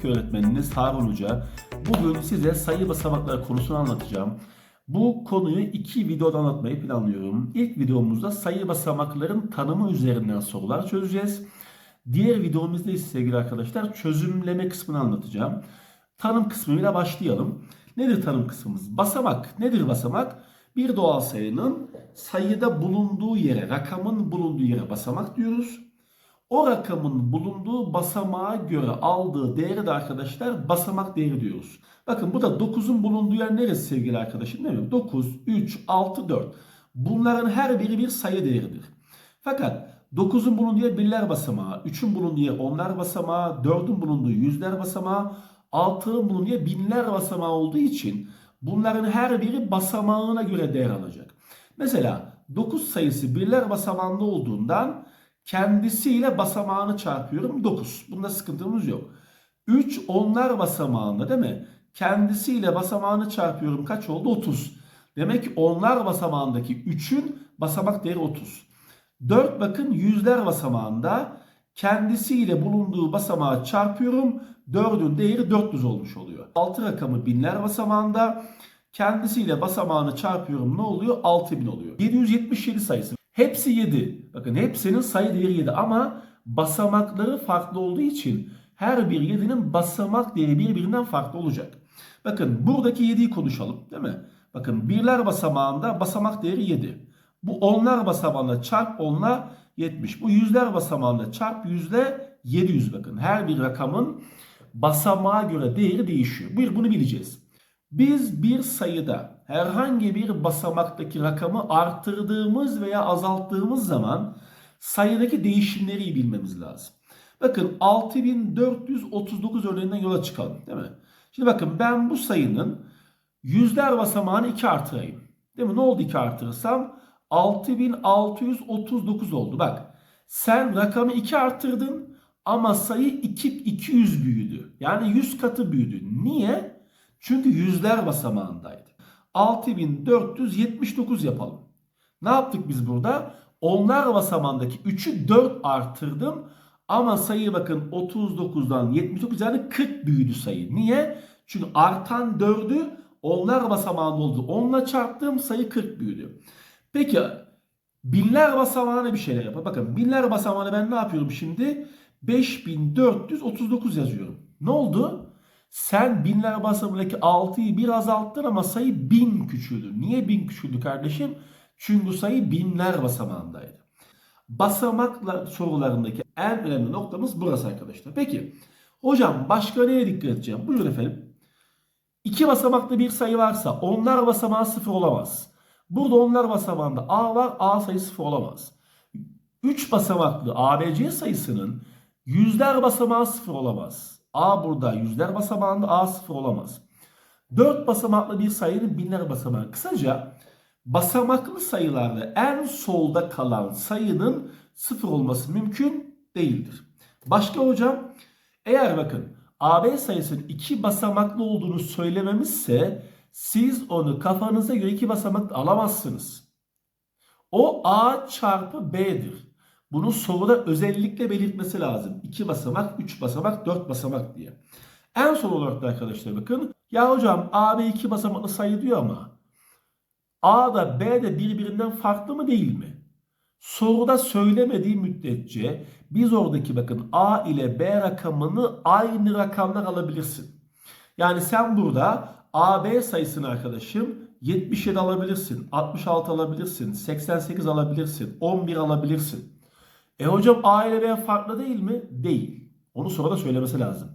matematik öğretmeniniz Harun Hoca. Bugün size sayı basamakları konusunu anlatacağım. Bu konuyu iki videoda anlatmayı planlıyorum. İlk videomuzda sayı basamakların tanımı üzerinden sorular çözeceğiz. Diğer videomuzda ise sevgili arkadaşlar çözümleme kısmını anlatacağım. Tanım kısmıyla başlayalım. Nedir tanım kısmımız? Basamak. Nedir basamak? Bir doğal sayının sayıda bulunduğu yere, rakamın bulunduğu yere basamak diyoruz. O rakamın bulunduğu basamağa göre aldığı değeri de arkadaşlar basamak değeri diyoruz. Bakın bu da 9'un bulunduğu yer neresi sevgili arkadaşım değil mi? 9, 3, 6, 4. Bunların her biri bir sayı değeridir. Fakat 9'un bulunduğu yer birler basamağı, 3'ün bulunduğu yer onlar basamağı, 4'ün bulunduğu yüzler basamağı, 6'nın bulunduğu yer binler basamağı olduğu için bunların her biri basamağına göre değer alacak. Mesela 9 sayısı birler basamağında olduğundan kendisiyle basamağını çarpıyorum 9. Bunda sıkıntımız yok. 3 onlar basamağında değil mi? Kendisiyle basamağını çarpıyorum kaç oldu? 30. Demek ki onlar basamağındaki 3'ün basamak değeri 30. 4 bakın yüzler basamağında kendisiyle bulunduğu basamağı çarpıyorum. 4'ün değeri 400 olmuş oluyor. 6 rakamı binler basamağında kendisiyle basamağını çarpıyorum ne oluyor? 6000 oluyor. 777 sayısı. Hepsi 7. Bakın hepsinin sayı değeri 7 ama basamakları farklı olduğu için her bir 7'nin basamak değeri birbirinden farklı olacak. Bakın buradaki 7'yi konuşalım değil mi? Bakın birler basamağında basamak değeri 7. Bu onlar basamağında çarp onla 70. Bu yüzler basamağında çarp yüzle 700 bakın. Her bir rakamın basamağa göre değeri değişiyor. Bir bunu bileceğiz. Biz bir sayıda herhangi bir basamaktaki rakamı arttırdığımız veya azalttığımız zaman sayıdaki değişimleri bilmemiz lazım. Bakın 6439 örneğinden yola çıkalım değil mi? Şimdi bakın ben bu sayının yüzler basamağını 2 artırayım. Değil mi? Ne oldu 2 artırırsam? 6639 oldu. Bak sen rakamı 2 arttırdın ama sayı 2, 200 büyüdü. Yani 100 katı büyüdü. Niye? Çünkü yüzler basamağındaydı. 6479 yapalım. Ne yaptık biz burada? Onlar basamağındaki 3'ü 4 artırdım. Ama sayı bakın 39'dan 79 yani 40 büyüdü sayı. Niye? Çünkü artan 4'ü onlar basamağında oldu. Onunla çarptığım sayı 40 büyüdü. Peki binler basamağına bir şeyler yapalım. Bakın binler basamağına ben ne yapıyorum şimdi? 5439 yazıyorum. Ne oldu? Sen binler basamağındaki 6'yı bir azalttın ama sayı 1000 küçüldü. Niye 1000 küçüldü kardeşim? Çünkü sayı binler basamağındaydı. Basamakla sorularındaki en önemli noktamız burası arkadaşlar. Peki hocam başka neye dikkat edeceğim? Buyurun efendim. İki basamaklı bir sayı varsa onlar basamağı sıfır olamaz. Burada onlar basamağında A var. A sayısı sıfır olamaz. 3 basamaklı ABC sayısının yüzler basamağı sıfır olamaz. A burada yüzler basamağında A sıfır olamaz. 4 basamaklı bir sayının binler basamağı. Kısaca basamaklı sayılarda en solda kalan sayının sıfır olması mümkün değildir. Başka hocam eğer bakın AB sayısının iki basamaklı olduğunu söylememizse siz onu kafanıza göre iki basamaklı alamazsınız. O A çarpı B'dir. Bunu soruda özellikle belirtmesi lazım. 2 basamak, 3 basamak, 4 basamak diye. En son olarak da arkadaşlar bakın. Ya hocam AB 2 basamaklı sayı diyor ama A da B de birbirinden farklı mı değil mi? Soruda söylemediği müddetçe biz oradaki bakın A ile B rakamını aynı rakamlar alabilirsin. Yani sen burada AB sayısını arkadaşım 77 alabilirsin, 66 alabilirsin, 88 alabilirsin, 11 alabilirsin. E hocam A ile B farklı değil mi? Değil. Onu sonra da söylemesi lazım.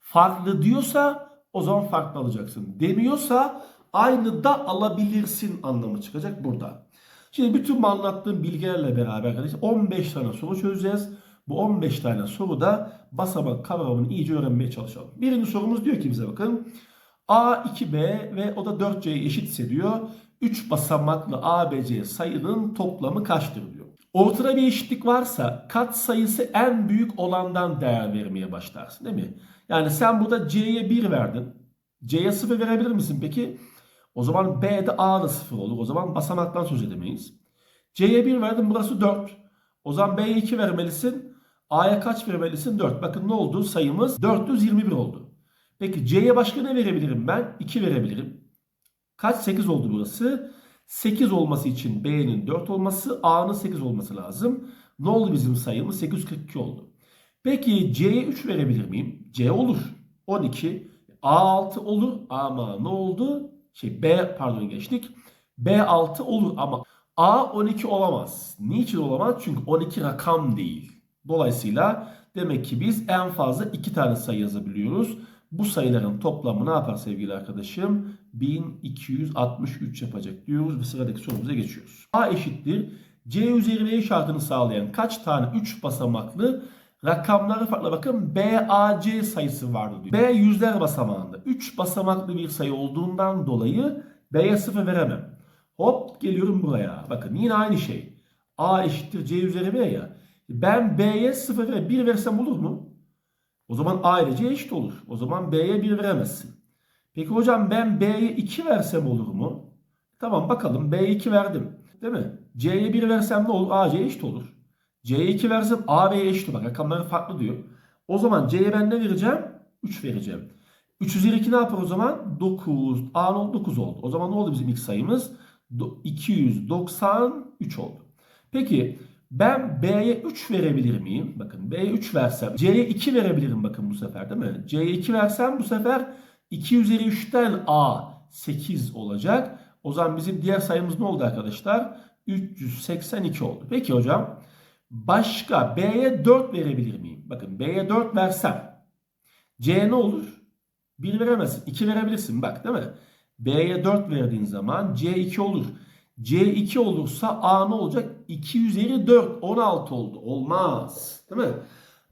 Farklı diyorsa o zaman farklı alacaksın. Demiyorsa aynı da alabilirsin anlamı çıkacak burada. Şimdi bütün bu anlattığım bilgilerle beraber arkadaşlar 15 tane soru çözeceğiz. Bu 15 tane soruda basamak kavramını iyice öğrenmeye çalışalım. Birinci sorumuz diyor ki bize bakın. A 2B ve o da 4C'ye eşitse diyor. 3 basamaklı ABC sayının toplamı kaçtır diyor. Ortada bir eşitlik varsa kat sayısı en büyük olandan değer vermeye başlarsın değil mi? Yani sen burada C'ye 1 verdin. C'ye 0 verebilir misin peki? O zaman B'de A da 0 olur. O zaman basamaktan söz edemeyiz. C'ye 1 verdin burası 4. O zaman B'ye 2 vermelisin. A'ya kaç vermelisin? 4. Bakın ne oldu? Sayımız 421 oldu. Peki C'ye başka ne verebilirim ben? 2 verebilirim. Kaç? 8 oldu burası. 8 olması için B'nin 4 olması, A'nın 8 olması lazım. Ne oldu bizim sayımız? 842 oldu. Peki C'ye 3 verebilir miyim? C olur. 12. A6 olur ama ne oldu? Şey B pardon geçtik. B6 olur ama A12 olamaz. Niçin olamaz? Çünkü 12 rakam değil. Dolayısıyla demek ki biz en fazla 2 tane sayı yazabiliyoruz. Bu sayıların toplamı ne yapar sevgili arkadaşım? 1263 yapacak diyoruz ve sıradaki sorumuza geçiyoruz. A eşittir. C üzeri B şartını sağlayan kaç tane 3 basamaklı rakamları farklı bakın BAC sayısı vardı diyor. B yüzler basamağında 3 basamaklı bir sayı olduğundan dolayı B'ye 0 veremem. Hop geliyorum buraya. Bakın yine aynı şey. A eşittir C üzeri B ya. Ben B'ye 0 ve 1 versem olur mu? O zaman A ile C eşit olur. O zaman B'ye 1 veremezsin. Peki hocam ben B'ye 2 versem olur mu? Tamam bakalım B'ye 2 verdim. Değil mi? C'ye 1 versem ne olur? A C'ye eşit olur. C'ye 2 versem A B'ye eşit olur. Rakamları farklı diyor. O zaman C'ye ben ne vereceğim? 3 vereceğim. 3 üzeri 2 ne yapar o zaman? 9. A'nın 9 oldu. O zaman ne oldu bizim ilk sayımız? 293 oldu. Peki ben B'ye 3 verebilir miyim? Bakın B'ye 3 versem C'ye 2 verebilirim bakın bu sefer değil mi? C'ye 2 versem bu sefer 2 üzeri 3'ten A 8 olacak. O zaman bizim diğer sayımız ne oldu arkadaşlar? 382 oldu. Peki hocam başka B'ye 4 verebilir miyim? Bakın B'ye 4 versem C ne olur? 1 veremezsin. 2 verebilirsin bak değil mi? B'ye 4 verdiğin zaman C 2 olur. C 2 olursa A ne olacak? 2 üzeri 4 16 oldu. Olmaz. Değil mi?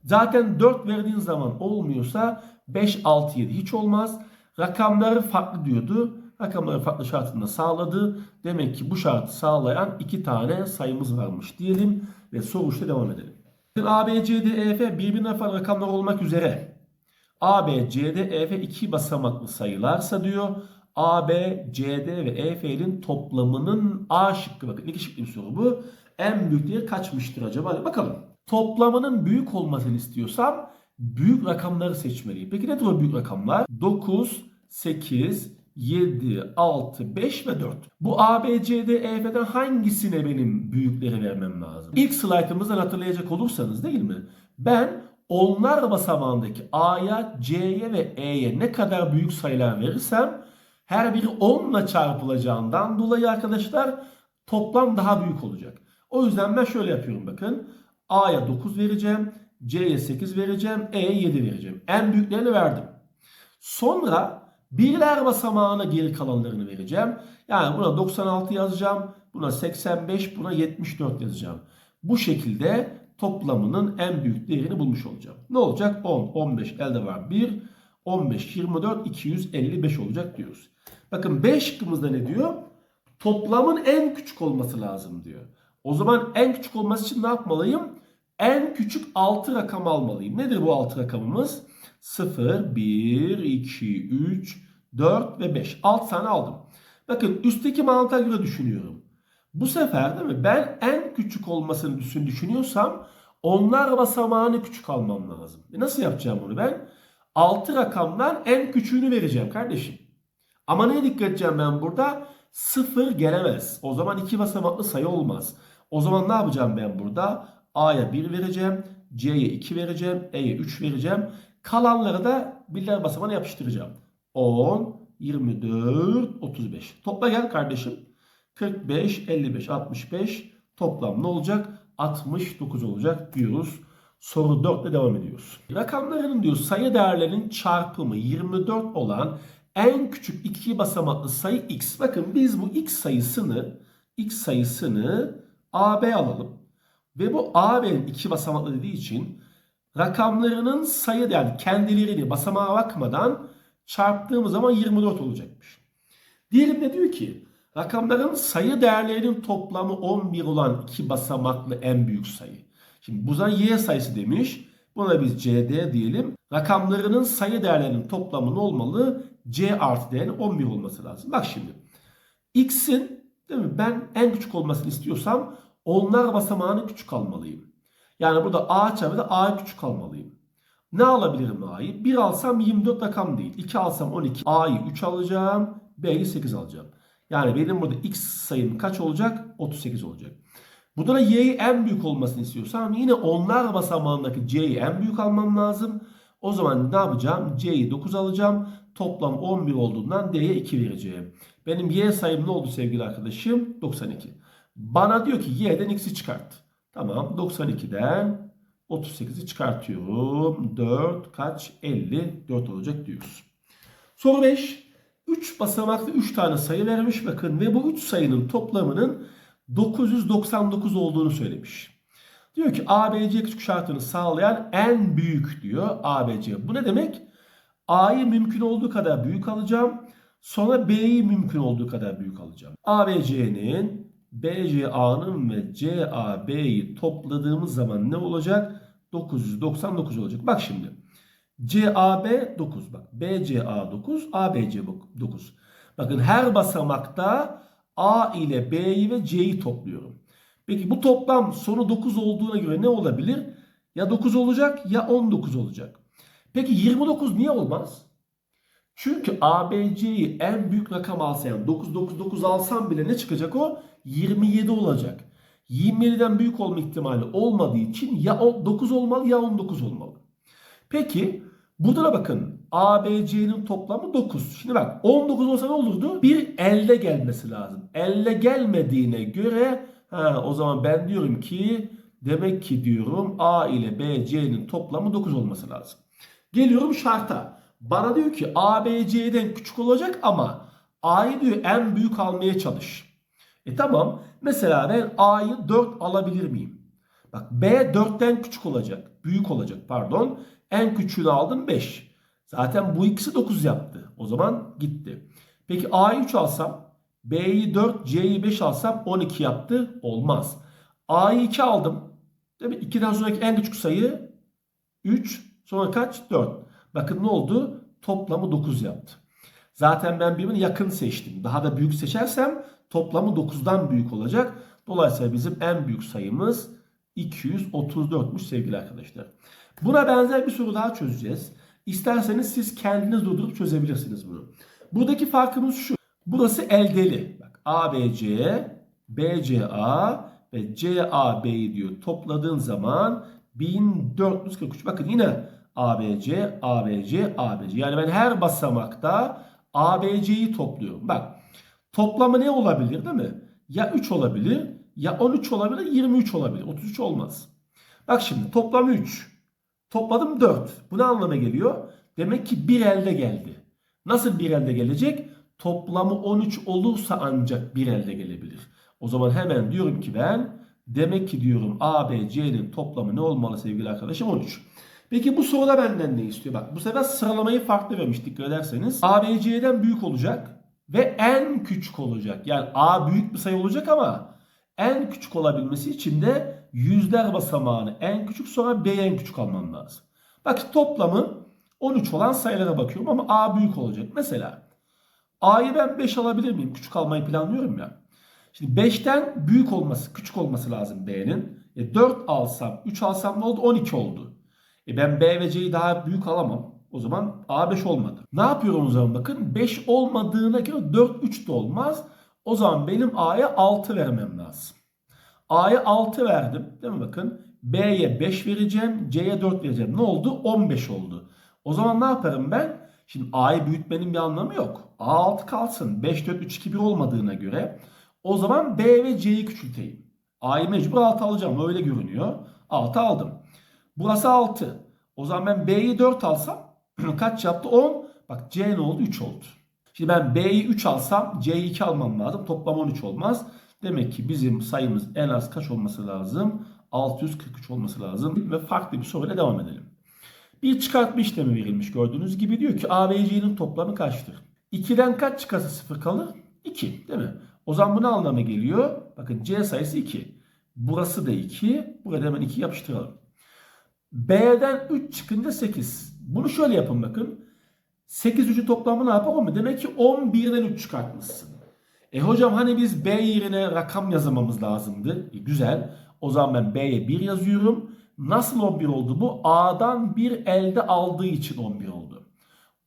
Zaten 4 verdiğin zaman olmuyorsa 5 6 7 hiç olmaz. Rakamları farklı diyordu. Rakamları farklı şartında sağladı. Demek ki bu şartı sağlayan iki tane sayımız varmış diyelim ve soru işte devam edelim. A, B, C, D, E, F birbirine farklı rakamlar olmak üzere A, B, C, D, E, F iki basamaklı sayılarsa diyor A, B, C, D ve E, F'nin toplamının A şıkkı bakın iki şıklı bir soru bu. En büyük değer kaçmıştır acaba? Hadi bakalım. Toplamının büyük olmasını istiyorsam büyük rakamları seçmeliyim. Peki nedir o büyük rakamlar? 9, 8, 7, 6, 5 ve 4. Bu A, B, C, D, E, hangisine benim büyükleri vermem lazım? İlk slaytımızdan hatırlayacak olursanız değil mi? Ben onlar basamağındaki A'ya, C'ye ve E'ye ne kadar büyük sayılar verirsem her biri 10 ile çarpılacağından dolayı arkadaşlar toplam daha büyük olacak. O yüzden ben şöyle yapıyorum bakın. A'ya 9 vereceğim. C'ye 8 vereceğim. E'ye 7 vereceğim. En büyüklerini verdim. Sonra birler basamağına geri kalanlarını vereceğim. Yani buna 96 yazacağım. Buna 85, buna 74 yazacağım. Bu şekilde toplamının en büyük değerini bulmuş olacağım. Ne olacak? 10, 15 elde var 1, 15, 24, 255 olacak diyoruz. Bakın B şıkkımızda ne diyor? Toplamın en küçük olması lazım diyor. O zaman en küçük olması için ne yapmalıyım? En küçük 6 rakam almalıyım. Nedir bu 6 rakamımız? 0, 1, 2, 3, 4 ve 5. 6 tane aldım. Bakın üstteki mantığa göre düşünüyorum. Bu sefer değil mi? Ben en küçük olmasını düşün, düşünüyorsam onlar basamağını küçük almam lazım. E nasıl yapacağım bunu ben? 6 rakamdan en küçüğünü vereceğim kardeşim. Ama neye dikkat edeceğim ben burada? 0 gelemez. O zaman iki basamaklı sayı olmaz. O zaman ne yapacağım ben burada? A'ya 1 vereceğim. C'ye 2 vereceğim. E'ye 3 vereceğim. Kalanları da birler basamağına yapıştıracağım. 10, 24, 35. Topla gel kardeşim. 45, 55, 65. Toplam ne olacak? 69 olacak diyoruz. Soru 4 ile devam ediyoruz. Rakamların diyor sayı değerlerinin çarpımı 24 olan en küçük iki basamaklı sayı x. Bakın biz bu x sayısını x sayısını AB alalım. Ve bu AB'nin iki basamaklı dediği için rakamlarının sayı değerli kendilerini basamağa bakmadan çarptığımız zaman 24 olacakmış. Diyelim de diyor ki rakamların sayı değerlerinin toplamı 11 olan iki basamaklı en büyük sayı. Şimdi bu zaman y sayısı demiş. Buna biz cd diyelim. Rakamlarının sayı değerlerinin toplamı ne olmalı? c artı değerin 11 olması lazım. Bak şimdi. x'in değil mi? Ben en küçük olmasını istiyorsam onlar basamağını küçük almalıyım. Yani burada a çarpı da a küçük almalıyım. Ne alabilirim A'yı? 1 alsam 24 rakam değil. 2 alsam 12. A'yı 3 alacağım. B'yi 8 alacağım. Yani benim burada x sayım kaç olacak? 38 olacak. Burada da y'yi en büyük olmasını istiyorsam yine onlar basamağındaki c'yi en büyük almam lazım. O zaman ne yapacağım? c'yi 9 alacağım. Toplam 11 olduğundan d'ye 2 vereceğim. Benim y sayım ne oldu sevgili arkadaşım? 92. Bana diyor ki y'den x'i çıkart. Tamam 92'den 38'i çıkartıyorum. 4 kaç? 54 olacak diyoruz. Soru 5. 3 basamaklı 3 tane sayı vermiş bakın ve bu 3 sayının toplamının 999 olduğunu söylemiş. Diyor ki ABC küçük şartını sağlayan en büyük diyor ABC. Bu ne demek? A'yı mümkün olduğu kadar büyük alacağım. Sonra B'yi mümkün olduğu kadar büyük alacağım. ABC'nin BCA'nın ve CAB'yi topladığımız zaman ne olacak? 999 olacak. Bak şimdi. CAB 9 bak. BCA 9, ABC 9. Bakın her basamakta A ile B'yi ve C'yi topluyorum. Peki bu toplam sonu 9 olduğuna göre ne olabilir? Ya 9 olacak ya 19 olacak. Peki 29 niye olmaz? Çünkü ABC'yi en büyük rakam alsam yani 999 alsam bile ne çıkacak o? 27 olacak. 27'den büyük olma ihtimali olmadığı için ya 9 olmalı ya 19 olmalı. Peki burada da bakın ABC'nin toplamı 9. Şimdi bak 19 olsa ne olurdu? Bir elde gelmesi lazım. Elde gelmediğine göre ha, o zaman ben diyorum ki demek ki diyorum A ile BC'nin toplamı 9 olması lazım. Geliyorum şarta. Bana diyor ki A, B, C'den küçük olacak ama A'yı diyor en büyük almaya çalış. E tamam. Mesela ben A'yı 4 alabilir miyim? Bak B 4'ten küçük olacak. Büyük olacak pardon. En küçüğünü aldım 5. Zaten bu ikisi 9 yaptı. O zaman gitti. Peki A'yı 3 alsam B'yi 4, C'yi 5 alsam 12 yaptı. Olmaz. A'yı 2 aldım. Değil mi? 2'den sonraki en küçük sayı 3. Sonra kaç? 4. Bakın ne oldu? Toplamı 9 yaptı. Zaten ben birbirine yakın seçtim. Daha da büyük seçersem toplamı 9'dan büyük olacak. Dolayısıyla bizim en büyük sayımız 234'müş sevgili arkadaşlar. Buna benzer bir soru daha çözeceğiz. İsterseniz siz kendiniz durdurup çözebilirsiniz bunu. Buradaki farkımız şu. Burası eldeli. Bak ABC, BCA ve CAB'yi diyor topladığın zaman 1443. Bakın yine ABC, ABC, ABC. Yani ben her basamakta ABC'yi topluyorum. Bak toplamı ne olabilir değil mi? Ya 3 olabilir, ya 13 olabilir, 23 olabilir. 33 olmaz. Bak şimdi toplam 3. Topladım 4. Bu ne anlama geliyor? Demek ki bir elde geldi. Nasıl bir elde gelecek? Toplamı 13 olursa ancak bir elde gelebilir. O zaman hemen diyorum ki ben demek ki diyorum ABC'nin toplamı ne olmalı sevgili arkadaşım 13. Peki bu soruda benden ne istiyor? Bak bu sefer sıralamayı farklı vermiş dikkat ederseniz. A, B, C'den büyük olacak ve en küçük olacak. Yani A büyük bir sayı olacak ama en küçük olabilmesi için de yüzler basamağını en küçük sonra B en küçük almam lazım. Bak toplamı 13 olan sayılara bakıyorum ama A büyük olacak. Mesela A'yı ben 5 alabilir miyim? Küçük almayı planlıyorum ya. Şimdi 5'ten büyük olması, küçük olması lazım B'nin. E 4 alsam, 3 alsam ne oldu? 12 oldu. E ben B ve C'yi daha büyük alamam. O zaman A5 olmadı. Ne yapıyorum o zaman bakın. 5 olmadığına göre 4 3 de olmaz. O zaman benim A'ya 6 vermem lazım. A'ya 6 verdim. Değil mi bakın? B'ye 5 vereceğim. C'ye 4 vereceğim. Ne oldu? 15 oldu. O zaman ne yaparım ben? Şimdi A'yı büyütmenin bir anlamı yok. A6 kalsın. 5, 4, 3, 2, 1 olmadığına göre. O zaman B ve C'yi küçülteyim. A'yı mecbur 6 alacağım. Öyle görünüyor. 6 aldım. Burası 6. O zaman ben B'yi 4 alsam kaç yaptı? 10. Bak C ne oldu? 3 oldu. Şimdi ben B'yi 3 alsam C'yi 2 almam lazım. Toplam 13 olmaz. Demek ki bizim sayımız en az kaç olması lazım? 643 olması lazım. Ve farklı bir soruyla devam edelim. Bir çıkartma işlemi verilmiş gördüğünüz gibi diyor ki A ve C'nin toplamı kaçtır? 2'den kaç çıkarsa 0 kalır? 2 değil mi? O zaman bu ne anlama geliyor? Bakın C sayısı 2. Burası da 2. Buraya hemen 2 yapıştıralım. B'den 3 çıkınca 8. Bunu şöyle yapın bakın. 8 3'ün toplamı ne yapar? 10 Demek ki 11'den 3 çıkartmışsın. E hocam hani biz B yerine rakam yazmamız lazımdı. E, güzel. O zaman ben B'ye 1 yazıyorum. Nasıl 11 oldu bu? A'dan bir elde aldığı için 11 oldu.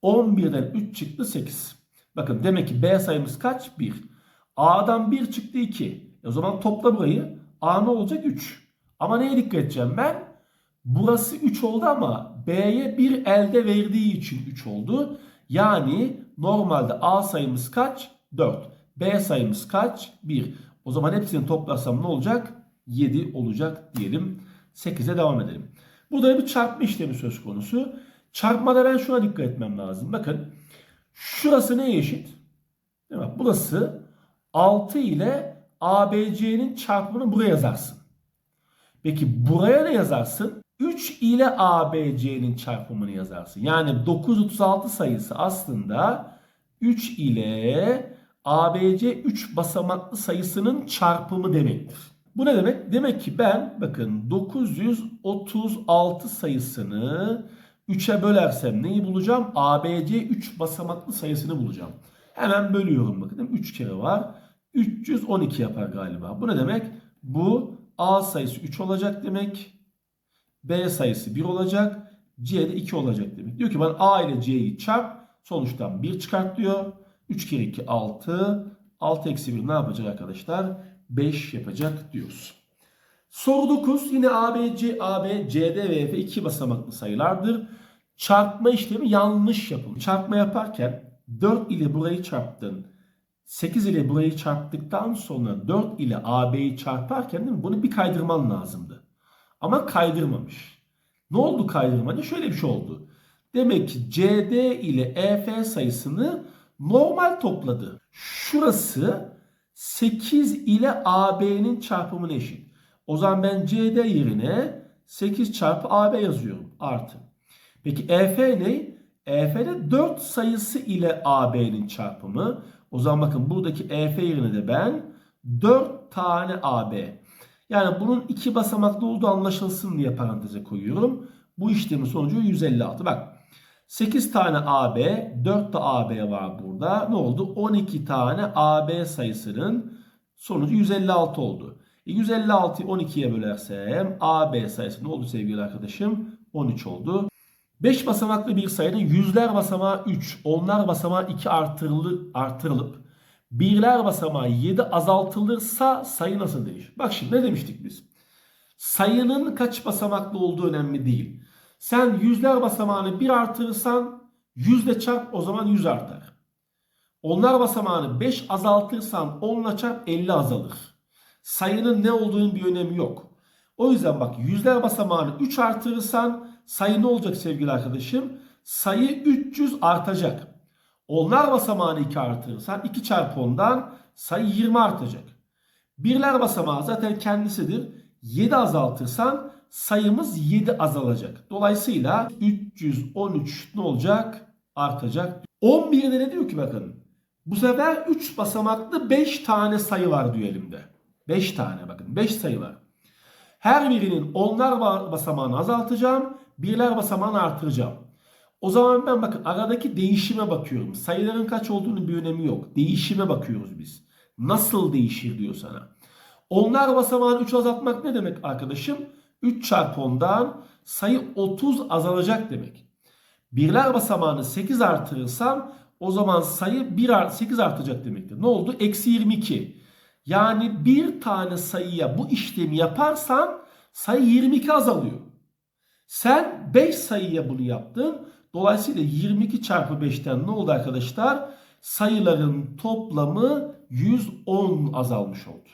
11'den 3 çıktı 8. Bakın demek ki B sayımız kaç? 1. A'dan 1 çıktı 2. E o zaman topla burayı. A ne olacak? 3. Ama neye dikkat edeceğim ben? Burası 3 oldu ama B'ye bir elde verdiği için 3 oldu. Yani normalde A sayımız kaç? 4. B sayımız kaç? 1. O zaman hepsini toplarsam ne olacak? 7 olacak diyelim. 8'e devam edelim. Burada bir çarpma işlemi söz konusu. Çarpmada ben şuna dikkat etmem lazım. Bakın şurası neye eşit? Değil mi? Burası 6 ile ABC'nin çarpımını buraya yazarsın. Peki buraya ne yazarsın? 3 ile ABC'nin çarpımını yazarsın. Yani 936 sayısı aslında 3 ile ABC 3 basamaklı sayısının çarpımı demektir. Bu ne demek? Demek ki ben bakın 936 sayısını 3'e bölersem neyi bulacağım? ABC 3 basamaklı sayısını bulacağım. Hemen bölüyorum bakın. 3 kere var. 312 yapar galiba. Bu ne demek? Bu A sayısı 3 olacak demek. B sayısı 1 olacak. C de 2 olacak demek. Diyor ki bana A ile C'yi çarp. Sonuçtan 1 çıkart diyor. 3 kere 2 6. 6 eksi 1 ne yapacak arkadaşlar? 5 yapacak diyoruz. Soru 9 yine ABC, AB, CD ve F iki basamaklı sayılardır. Çarpma işlemi yanlış yapılmış. Çarpma yaparken 4 ile burayı çarptın. 8 ile burayı çarptıktan sonra 4 ile AB'yi çarparken değil mi? bunu bir kaydırman lazımdı. Ama kaydırmamış. Ne oldu kaydırmacı? Şöyle bir şey oldu. Demek ki CD ile EF sayısını normal topladı. Şurası 8 ile AB'nin çarpımına eşit. O zaman ben CD yerine 8 çarpı AB yazıyorum. Artı. Peki EF ne? EF de 4 sayısı ile AB'nin çarpımı. O zaman bakın buradaki EF yerine de ben 4 tane AB. Yani bunun iki basamaklı olduğu anlaşılsın diye paranteze koyuyorum. Bu işlemin sonucu 156. Bak 8 tane AB, 4 de AB var burada. Ne oldu? 12 tane AB sayısının sonucu 156 oldu. E 156'yı 12'ye bölersem AB sayısı ne oldu sevgili arkadaşım? 13 oldu. 5 basamaklı bir sayının yüzler basamağı 3, onlar basamağı 2 artırılı, artırılıp birler basamağı 7 azaltılırsa sayı nasıl değişir? Bak şimdi ne demiştik biz? Sayının kaç basamaklı olduğu önemli değil. Sen yüzler basamağını 1 artırırsan yüzle çarp o zaman 100 artar. Onlar basamağını 5 azaltırsan 10 ile çarp 50 azalır. Sayının ne olduğunun bir önemi yok. O yüzden bak yüzler basamağını 3 artırırsan sayı ne olacak sevgili arkadaşım? Sayı 300 artacak. Onlar basamağını 2 artırırsan 2 çarpı 10'dan sayı 20 artacak. Birler basamağı zaten kendisidir. 7 azaltırsan sayımız 7 azalacak. Dolayısıyla 313 ne olacak? Artacak. 11'de ne diyor ki bakın. Bu sefer 3 basamaklı 5 tane sayı var diyor elimde. 5 tane bakın 5 sayı var. Her birinin onlar basamağını azaltacağım. Birler basamağını artıracağım. O zaman ben bakın aradaki değişime bakıyorum. Sayıların kaç olduğunu bir önemi yok. Değişime bakıyoruz biz. Nasıl değişir diyor sana. Onlar basamağını 3 azaltmak ne demek arkadaşım? 3 çarpı 10'dan sayı 30 azalacak demek. Birler basamağını 8 artırırsam o zaman sayı 1 art 8 artacak demektir. Ne oldu? Eksi 22. Yani bir tane sayıya bu işlemi yaparsan sayı 22 azalıyor. Sen 5 sayıya bunu yaptın. Dolayısıyla 22 çarpı 5'ten ne oldu arkadaşlar? Sayıların toplamı 110 azalmış oldu.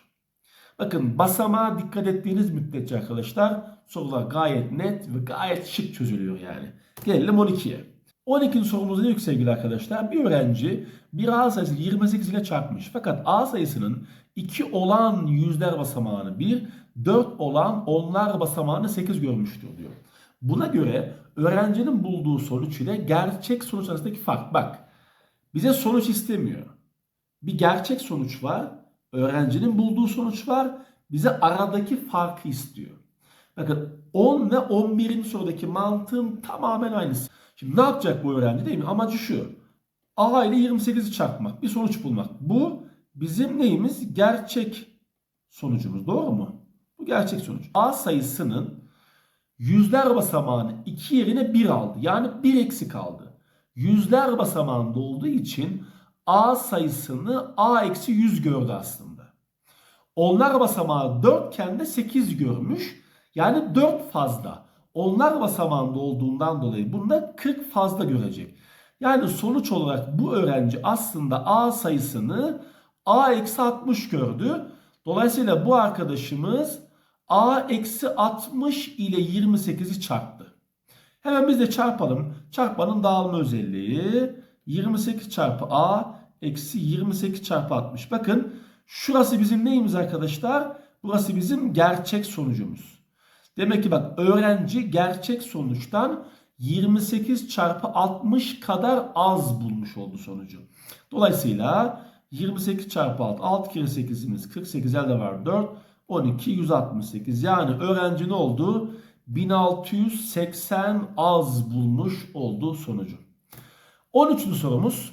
Bakın basamağa dikkat ettiğiniz müddetçe arkadaşlar sorular gayet net ve gayet şık çözülüyor yani. Gelelim 12'ye. 12. sorumuzda diyor ki sevgili arkadaşlar bir öğrenci bir A sayısı 28 ile çarpmış. Fakat A sayısının 2 olan yüzler basamağını 1, 4 olan onlar basamağını 8 görmüştür diyor. Buna göre öğrencinin bulduğu sonuç ile gerçek sonuç arasındaki fark. Bak bize sonuç istemiyor. Bir gerçek sonuç var. Öğrencinin bulduğu sonuç var. Bize aradaki farkı istiyor. Bakın 10 ve 11. sorudaki mantığın tamamen aynısı. Şimdi ne yapacak bu öğrenci değil mi? Amacı şu. A ile 28'i çarpmak. Bir sonuç bulmak. Bu bizim neyimiz? Gerçek sonucumuz. Doğru mu? Bu gerçek sonuç. A sayısının yüzler basamağını 2 yerine 1 aldı. Yani 1 eksik aldı. Yüzler basamağında olduğu için A sayısını A eksi 100 gördü aslında. Onlar basamağı 4 iken de 8 görmüş. Yani 4 fazla. Onlar basamağında olduğundan dolayı bunda 40 fazla görecek. Yani sonuç olarak bu öğrenci aslında A sayısını A eksi 60 gördü. Dolayısıyla bu arkadaşımız A eksi 60 ile 28'i çarptı. Hemen biz de çarpalım. Çarpmanın dağılma özelliği 28 çarpı A eksi 28 çarpı 60. Bakın şurası bizim neyimiz arkadaşlar? Burası bizim gerçek sonucumuz. Demek ki bak öğrenci gerçek sonuçtan 28 çarpı 60 kadar az bulmuş oldu sonucu. Dolayısıyla 28 çarpı 6, 6 kere 8'imiz 48 elde var 4, 12, 168. Yani öğrenci ne oldu? 1680 az bulmuş oldu sonucu. 13. sorumuz.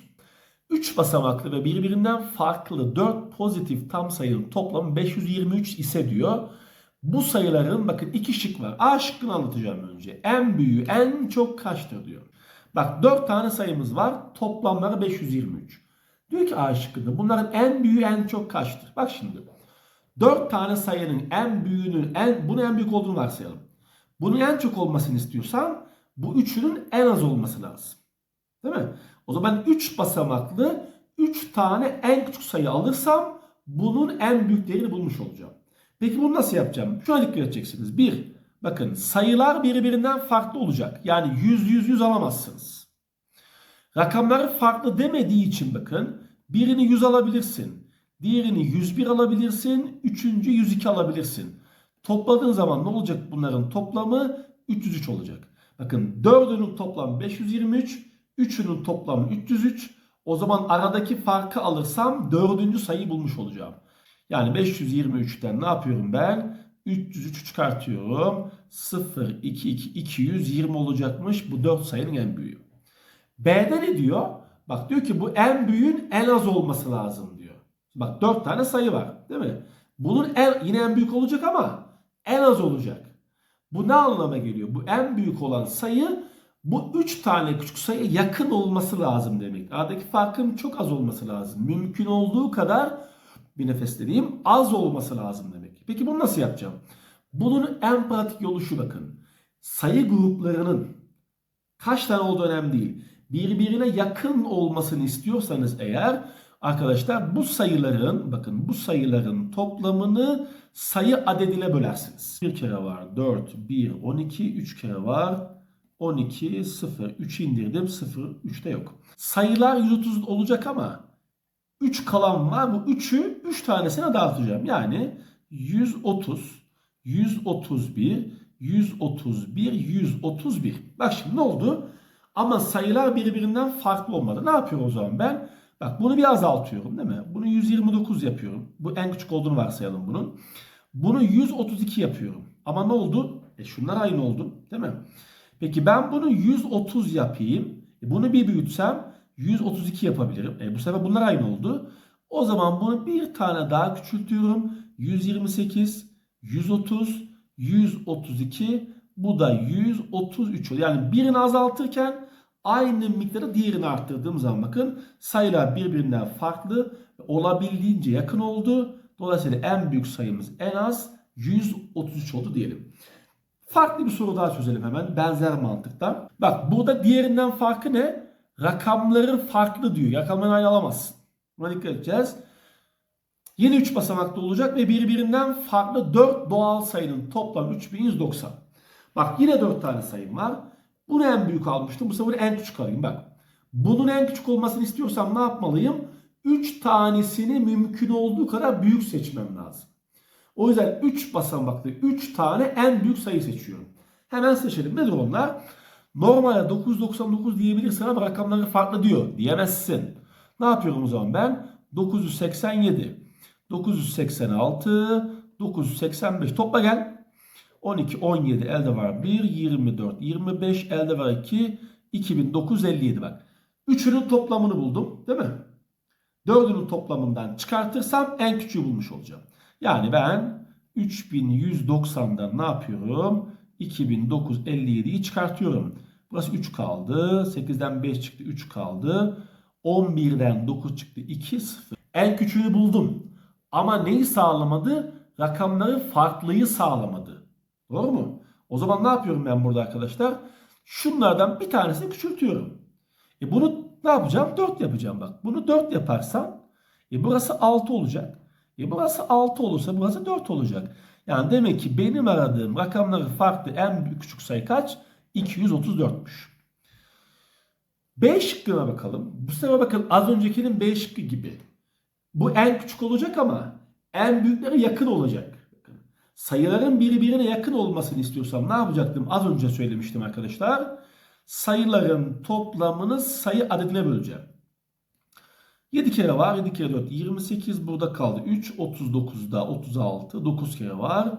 3 basamaklı ve birbirinden farklı 4 pozitif tam sayının toplamı 523 ise diyor. Bu sayıların bakın iki şık var. A şıkkını anlatacağım önce. En büyüğü en çok kaçtır diyor. Bak 4 tane sayımız var. Toplamları 523. Diyor ki A şıkkında bunların en büyüğü en çok kaçtır? Bak şimdi. 4 tane sayının en büyüğünün en bunun en büyük olduğunu varsayalım. Bunun en çok olmasını istiyorsan bu üçünün en az olması lazım. Değil mi? O zaman 3 basamaklı 3 tane en küçük sayı alırsam bunun en büyük değerini bulmuş olacağım. Peki bunu nasıl yapacağım? Şuna dikkat edeceksiniz. 1. Bakın sayılar birbirinden farklı olacak. Yani 100 100 100 alamazsınız. Rakamları farklı demediği için bakın birini 100 alabilirsin. Diğerini 101 alabilirsin. Üçüncü 102 alabilirsin. Topladığın zaman ne olacak bunların toplamı? 303 olacak. Bakın 4'ünün toplamı 523. 3'ünün toplamı 303. O zaman aradaki farkı alırsam dördüncü sayıyı bulmuş olacağım. Yani 523'ten ne yapıyorum ben? 303 çıkartıyorum. 0, 2, 2, 220 olacakmış. Bu 4 sayının en büyüğü. B'de ne diyor? Bak diyor ki bu en büyüğün en az olması lazım. Bak 4 tane sayı var değil mi? Bunun en, yine en büyük olacak ama en az olacak. Bu ne anlama geliyor? Bu en büyük olan sayı bu 3 tane küçük sayıya yakın olması lazım demek. Aradaki farkın çok az olması lazım. Mümkün olduğu kadar bir nefes dediğim az olması lazım demek. Peki bunu nasıl yapacağım? Bunun en pratik yolu şu bakın. Sayı gruplarının kaç tane olduğu önemli değil. Birbirine yakın olmasını istiyorsanız eğer arkadaşlar bu sayıların bakın bu sayıların toplamını sayı adedine bölersiniz. Bir kere var 4, 1, 12, 3 kere var 12, 0, 3 indirdim 0, 3'te yok. Sayılar 130 olacak ama 3 kalan var. Bu 3'ü 3 tanesine dağıtacağım. Yani 130, 131, 131, 131. Bak şimdi ne oldu? Ama sayılar birbirinden farklı olmadı. Ne yapıyorum o zaman ben? Bak bunu bir azaltıyorum değil mi? Bunu 129 yapıyorum. Bu en küçük olduğunu varsayalım bunun. Bunu 132 yapıyorum. Ama ne oldu? E şunlar aynı oldu değil mi? Peki ben bunu 130 yapayım. E bunu bir büyütsem 132 yapabilirim. E bu sefer bunlar aynı oldu. O zaman bunu bir tane daha küçültüyorum. 128, 130, 132. Bu da 133 oluyor. Yani birini azaltırken aynı miktarı diğerini arttırdığım zaman bakın sayılar birbirinden farklı olabildiğince yakın oldu. Dolayısıyla en büyük sayımız en az 133 oldu diyelim. Farklı bir soru daha çözelim hemen benzer mantıktan. Bak burada diğerinden farkı ne? Rakamları farklı diyor. Rakamları aynı alamazsın. Buna dikkat edeceğiz. Yine 3 basamaklı olacak ve birbirinden farklı 4 doğal sayının toplam 3190. Bak yine 4 tane sayım var. Bunu en büyük almıştım. Bu sefer en küçük alayım. Bak. Bunun en küçük olmasını istiyorsam ne yapmalıyım? 3 tanesini mümkün olduğu kadar büyük seçmem lazım. O yüzden 3 basamaklı 3 tane en büyük sayı seçiyorum. Hemen seçelim. Nedir onlar? Normalde 999 diyebilirsin ama rakamları farklı diyor. Diyemezsin. Ne yapıyorum o zaman ben? 987, 986, 985. Topla gel. 12, 17 elde var 1, 24, 25 elde var 2, 2957 bak. Üçünün toplamını buldum değil mi? Dördünün toplamından çıkartırsam en küçüğü bulmuş olacağım. Yani ben 3190'dan ne yapıyorum? 2957'yi çıkartıyorum. Burası 3 kaldı. 8'den 5 çıktı 3 kaldı. 11'den 9 çıktı 2 0. En küçüğünü buldum. Ama neyi sağlamadı? Rakamları farklıyı sağlamadı. Doğru mu? O zaman ne yapıyorum ben burada arkadaşlar? Şunlardan bir tanesini küçültüyorum. E bunu ne yapacağım? 4 yapacağım bak. Bunu 4 yaparsam e burası 6 olacak. E burası 6 olursa burası 4 olacak. Yani demek ki benim aradığım rakamları farklı en küçük sayı kaç? 234'müş. B şıkkına bakalım. Bu sefer bakın az öncekinin B şıkkı gibi. Bu en küçük olacak ama en büyüklere yakın olacak. Sayıların birbirine yakın olmasını istiyorsam ne yapacaktım? Az önce söylemiştim arkadaşlar. Sayıların toplamını sayı adedine böleceğim. 7 kere var. 7 kere 4. 28 burada kaldı. 3. 39'da 36. 9 kere var.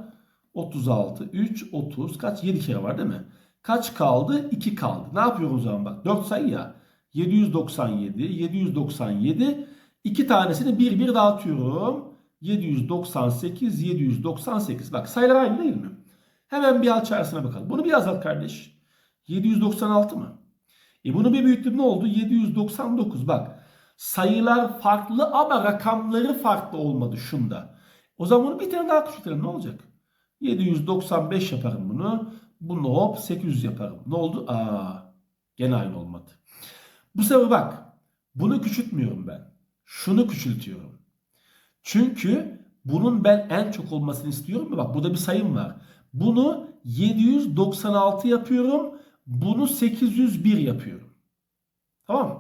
36. 3. 30. Kaç? 7 kere var değil mi? Kaç kaldı? 2 kaldı. Ne yapıyorum o zaman bak. 4 sayı ya. 797. 797. 2 tanesini bir bir dağıtıyorum. 798. 798. Bak sayılar aynı değil mi? Hemen bir alt çaresine bakalım. Bunu bir azalt kardeş. 796 mı? E bunu bir büyüttüm ne oldu? 799 bak. Sayılar farklı ama rakamları farklı olmadı şunda. O zaman bunu bir tane daha küçültelim ne olacak? 795 yaparım bunu. Bunu hop 800 yaparım. Ne oldu? Aa, gene aynı olmadı. Bu sefer bak. Bunu küçültmüyorum ben. Şunu küçültüyorum. Çünkü bunun ben en çok olmasını istiyorum bak burada bir sayım var. Bunu 796 yapıyorum. Bunu 801 yapıyorum. Tamam mı?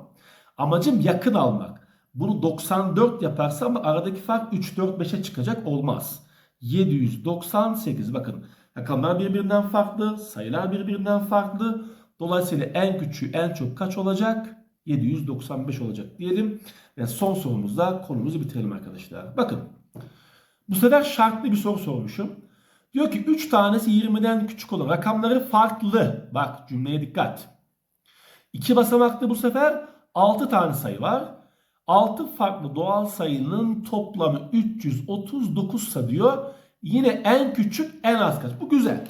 Amacım yakın almak. Bunu 94 yaparsam aradaki fark 3, 4, 5'e çıkacak olmaz. 798 bakın rakamlar birbirinden farklı, sayılar birbirinden farklı. Dolayısıyla en küçüğü en çok kaç olacak? 795 olacak diyelim. Ve son sorumuzda konumuzu bitirelim arkadaşlar. Bakın bu sefer şartlı bir soru sormuşum. Diyor ki 3 tanesi 20'den küçük olan rakamları farklı. Bak cümleye dikkat. 2 basamaklı bu sefer 6 tane sayı var. 6 farklı doğal sayının toplamı 339 ise diyor. Yine en küçük en az kaç. Bu güzel.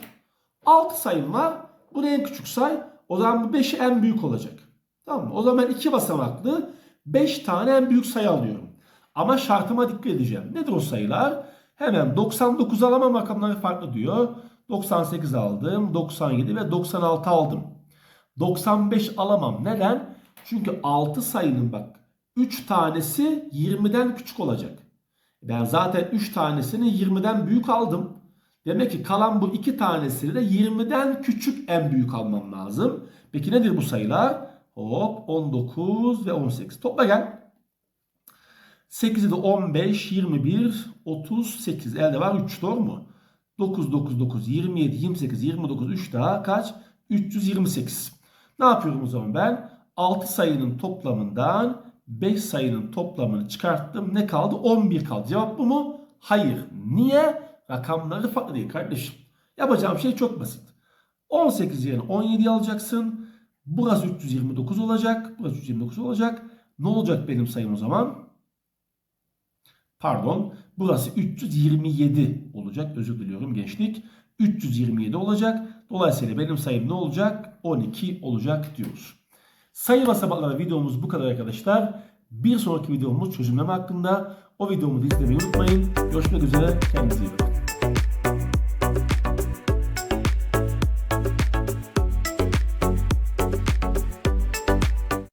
6 sayım var. Bu en küçük say. O zaman bu 5'i en büyük olacak. Tamam mı? O zaman 2 basamaklı 5 tane en büyük sayı alıyorum. Ama şartıma dikkat edeceğim. Nedir o sayılar? Hemen 99 alamam rakamları farklı diyor. 98 aldım, 97 ve 96 aldım. 95 alamam. Neden? Çünkü 6 sayının bak 3 tanesi 20'den küçük olacak. Ben zaten 3 tanesini 20'den büyük aldım. Demek ki kalan bu 2 tanesini de 20'den küçük en büyük almam lazım. Peki nedir bu sayılar? Hop 19 ve 18. Topla gel. 8'i de 15, 21, 38. Elde var 3 doğru mu? 9, 9, 9, 27, 28, 29, 3 daha kaç? 328. Ne yapıyorum o zaman ben? 6 sayının toplamından 5 sayının toplamını çıkarttım. Ne kaldı? 11 kaldı. Cevap bu mu? Hayır. Niye? Rakamları farklı değil kardeşim. Yapacağım şey çok basit. 18 yerine 17 alacaksın. Burası 329 olacak. Burası 329 olacak. Ne olacak benim sayım o zaman? Pardon. Burası 327 olacak. Özür diliyorum gençlik. 327 olacak. Dolayısıyla benim sayım ne olacak? 12 olacak diyoruz. Sayı basamakları videomuz bu kadar arkadaşlar. Bir sonraki videomuz çözümleme hakkında. O videomu da izlemeyi unutmayın. Görüşmek üzere. Kendinize iyi bakın.